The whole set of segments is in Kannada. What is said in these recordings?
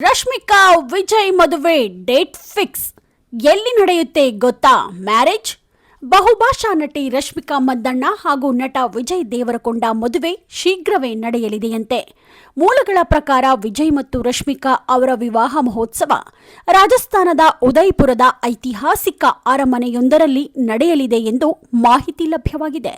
ರಶ್ಮಿಕಾ ವಿಜಯ್ ಮದುವೆ ಡೇಟ್ ಫಿಕ್ಸ್. ಎಲ್ಲಿ ನಡೆಯುತ್ತೆ ಗೊತ್ತಾ ಮ್ಯಾರೇಜ್? ಬಹುಭಾಷಾ ನಟಿ ರಶ್ಮಿಕಾ ಮದ್ದಣ್ಣ ಹಾಗೂ ನಟ ವಿಜಯ್ ದೇವರಕೊಂಡ ಮದುವೆ ಶೀಘ್ರವೇ ನಡೆಯಲಿದೆಯಂತೆ. ಮೂಲಗಳ ಪ್ರಕಾರ ವಿಜಯ್ ಮತ್ತು ರಶ್ಮಿಕಾ ಅವರ ವಿವಾಹ ಮಹೋತ್ಸವ ರಾಜಸ್ಥಾನದ ಉದಯ್ಪುರದ ಐತಿಹಾಸಿಕ ಅರಮನೆಯೊಂದರಲ್ಲಿ ನಡೆಯಲಿದೆ ಎಂದು ಮಾಹಿತಿ ಲಭ್ಯವಾಗಿದೆ.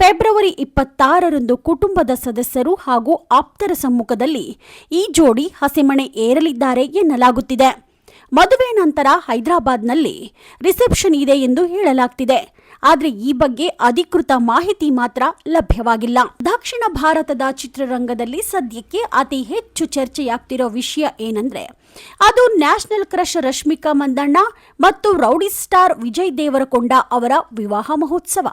ಫೆಬ್ರವರಿ ಇಪ್ಪತ್ತಾರರಂದು ಕುಟುಂಬದ ಸದಸ್ಯರು ಹಾಗೂ ಆಪ್ತರ ಸಮ್ಮುಖದಲ್ಲಿ ಈ ಜೋಡಿ ಹಸೆಮಣೆ ಏರಲಿದ್ದಾರೆ ಎನ್ನಲಾಗುತ್ತಿದೆ. ಮದುವೆ ನಂತರ ಹೈದರಾಬಾದ್ನಲ್ಲಿ ರಿಸೆಪ್ಷನ್ ಇದೆ ಎಂದು ಹೇಳಲಾಗ್ತಿದೆ. ಆದರೆ ಈ ಬಗ್ಗೆ ಅಧಿಕೃತ ಮಾಹಿತಿ ಮಾತ್ರ ಲಭ್ಯವಾಗಿಲ್ಲ. ದಕ್ಷಿಣ ಭಾರತದ ಚಿತ್ರರಂಗದಲ್ಲಿ ಸದ್ಯಕ್ಕೆ ಅತಿ ಹೆಚ್ಚು ಚರ್ಚೆಯಾಗ್ತಿರೋ ವಿಷಯ ಏನಂದ್ರೆ, ಅದು ನ್ಯಾಷನಲ್ ಕ್ರಶ್ ರಶ್ಮಿಕಾ ಮಂದಣ್ಣ ಮತ್ತು ರೌಡಿ ಸ್ಟಾರ್ ವಿಜಯ್ ದೇವರಕೊಂಡ ಅವರ ವಿವಾಹ ಮಹೋತ್ಸವ.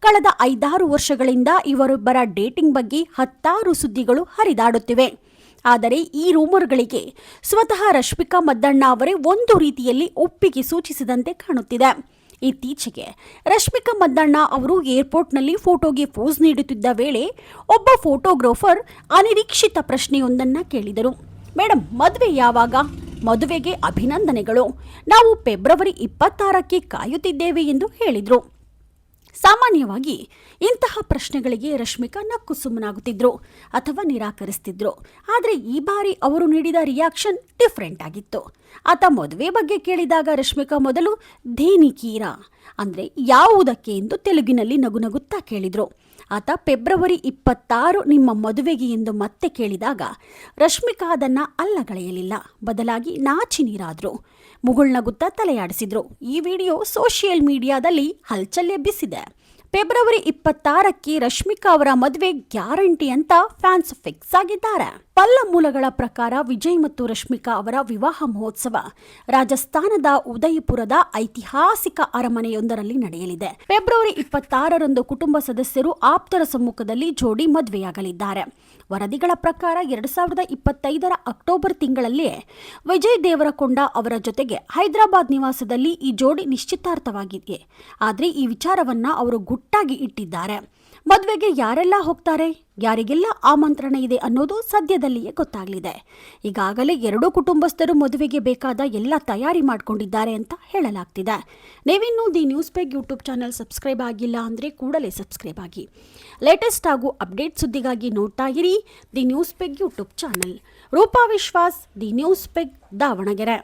ಕಳೆದ ಐದಾರು ವರ್ಷಗಳಿಂದ ಇವರೊಬ್ಬರ ಡೇಟಿಂಗ್ ಬಗ್ಗೆ ಹತ್ತಾರು ಸುದ್ದಿಗಳು ಹರಿದಾಡುತ್ತಿವೆ. ಆದರೆ ಈ ರೂಮರ್ಗಳಿಗೆ ಸ್ವತಃ ರಶ್ಮಿಕಾ ಮದ್ದಣ್ಣ ಅವರೇ ಒಂದು ರೀತಿಯಲ್ಲಿ ಒಪ್ಪಿಗೆ ಸೂಚಿಸಿದಂತೆ ಕಾಣುತ್ತಿದೆ. ಇತ್ತೀಚೆಗೆ ರಶ್ಮಿಕಾ ಮದ್ದಣ್ಣ ಅವರು ಏರ್ಪೋರ್ಟ್ನಲ್ಲಿ ಫೋಟೋಗೆ ಪೋಸ್ ನೀಡುತ್ತಿದ್ದ ವೇಳೆ ಒಬ್ಬ ಫೋಟೋಗ್ರಾಫರ್ ಅನಿರೀಕ್ಷಿತ ಪ್ರಶ್ನೆಯೊಂದನ್ನು ಕೇಳಿದರು. ಮೇಡಮ್ ಮದುವೆ ಯಾವಾಗ? ಮದುವೆಗೆ ಅಭಿನಂದನೆಗಳು. ನಾವು ಫೆಬ್ರವರಿ ಇಪ್ಪತ್ತಾರಕ್ಕೆ ಕಾಯುತ್ತಿದ್ದೇವೆ ಎಂದು ಹೇಳಿದರು. ಸಾಮಾನ್ಯವಾಗಿ ಇಂತಹ ಪ್ರಶ್ನೆಗಳಿಗೆ ರಶ್ಮಿಕಾ ನಕ್ಕು ಸುಮ್ಮನಾಗುತ್ತಿದ್ರು ಅಥವಾ ನಿರಾಕರಿಸ್ತಿದ್ರು. ಆದರೆ ಈ ಬಾರಿ ಅವರು ನೀಡಿದ ರಿಯಾಕ್ಷನ್ ಡಿಫ್ರೆಂಟ್ ಆಗಿತ್ತು. ಆತ ಮದುವೆ ಬಗ್ಗೆ ಕೇಳಿದಾಗ ರಶ್ಮಿಕಾ ಮೊದಲು ಧೇನಿಕೀರ ಅಂದರೆ ಯಾವುದಕ್ಕೆ ಎಂದು ತೆಲುಗಿನಲ್ಲಿ ನಗುನಗುತ್ತಾ ಕೇಳಿದರು. ಆತ ಫೆಬ್ರವರಿ ಇಪ್ಪತ್ತಾರು ನಿಮ್ಮ ಮದುವೆಗೆ ಎಂದು ಮತ್ತೆ ಕೇಳಿದಾಗ ರಶ್ಮಿಕಾ ಅದನ್ನು ಅಲ್ಲಗಳೆಯಲಿಲ್ಲ. ಬದಲಾಗಿ ನಾಚಿ ನೀರಾದರು. ಮುಗುಳ್ನಗುತ್ತ ತಲೆಯಾಡಿಸಿದ್ರು. ಈ ವಿಡಿಯೋ ಸೋಷಿಯಲ್ ಮೀಡಿಯಾದಲ್ಲಿ ಹಲ್ಚಲ್ ಎಬ್ಬಿಸಿದೆ ಫೆಬ್ರವರಿ ಇಪ್ಪತ್ತಾರಕ್ಕೆ ರಶ್ಮಿಕಾ ಅವರ ಮದುವೆ ಗ್ಯಾರಂಟಿ ಅಂತ ಫ್ಯಾನ್ಸ್ ಫಿಕ್ಸ್ ಆಗಿದ್ದಾರೆ. ಪಲ್ಲ ಮೂಲಗಳ ಪ್ರಕಾರ ವಿಜಯ್ ಮತ್ತು ರಶ್ಮಿಕಾ ಅವರ ವಿವಾಹ ಮಹೋತ್ಸವ ರಾಜಸ್ಥಾನದ ಉದಯಪುರದ ಐತಿಹಾಸಿಕ ಅರಮನೆಯೊಂದರಲ್ಲಿ ನಡೆಯಲಿದೆ. ಫೆಬ್ರವರಿ ಇಪ್ಪತ್ತಾರರಂದು ಕುಟುಂಬ ಸದಸ್ಯರು ಆಪ್ತರ ಸಮ್ಮುಖದಲ್ಲಿ ಜೋಡಿ ಮದುವೆಯಾಗಲಿದ್ದಾರೆ. ವರದಿಗಳ ಪ್ರಕಾರ ಎರಡ್ ಸಾವಿರದ ಇಪ್ಪತ್ತೈದರ ಅಕ್ಟೋಬರ್ ತಿಂಗಳಲ್ಲಿಯೇ ವಿಜಯ್ ದೇವರಕೊಂಡ ಅವರ ಜೊತೆಗೆ ಹೈದರಾಬಾದ್ ನಿವಾಸದಲ್ಲಿ ಈ ಜೋಡಿ ನಿಶ್ಚಿತಾರ್ಥವಾಗಿದೆ. ಆದರೆ ಈ ವಿಚಾರವನ್ನ ಅವರು ಗುಟ್ಟಾಗಿ ಇಟ್ಟಿದ್ದಾರೆ. ಮದುವೆಗೆ ಯಾರೆಲ್ಲ ಹೋಗ್ತಾರೆ? ಯಾರಿಗೆಲ್ಲ ಆಮಂತ್ರಣ ಇದೆ ಅನ್ನೋದು ಸದ್ಯದಲ್ಲಿಯೇ ಗೊತ್ತಾಗಲಿದೆ. ಈಗಾಗಲೇ ಎರಡೂ ಕುಟುಂಬಸ್ಥರು ಮದುವೆಗೆ ಬೇಕಾದ ಎಲ್ಲ ತಯಾರಿ ಮಾಡಿಕೊಂಡಿದ್ದಾರೆ ಅಂತ ಹೇಳಲಾಗ್ತಿದೆ. ನೀವಿನ್ನೂ the news peg YouTube channel subscribe ಆಗಿಲ್ಲ ಅಂದರೆ ಕೂಡಲೇ ಸಬ್ಸ್ಕ್ರೈಬ್ ಆಗಿ. ಲೇಟೆಸ್ಟ್ ಹಾಗೂ ಅಪ್ಡೇಟ್ ಸುದ್ದಿಗಾಗಿ ನೋಡ್ತಾ ಇರಿ the news peg YouTube channel. Roopa Vishwas, the news peg Davanagere.